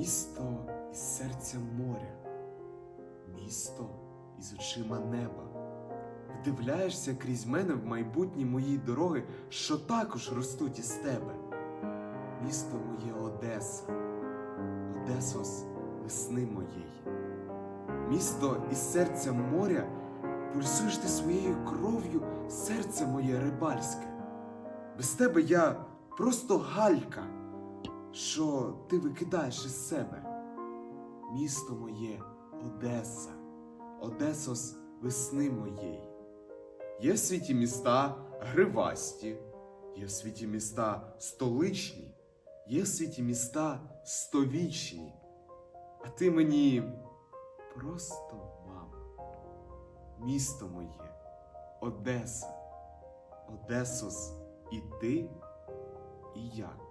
Місто із серця моря, місто із очима неба. Вдивляєшся крізь мене в майбутні мої дороги, що також ростуть із тебе. Місто моє Одеса, Одесос весни моєї. Місто із серця моря, пульсуєш ти своєю кров'ю серце моє рибальське. Без тебе я просто галька, що ти викидаєш із себе. Місто моє Одеса, Одесос весни моєї. Є в світі міста гривасті, є в світі міста столичні, є в світі міста сtovічні. А ти мені просто мама. Місто моє, Одеса, Одесос і ти, і я.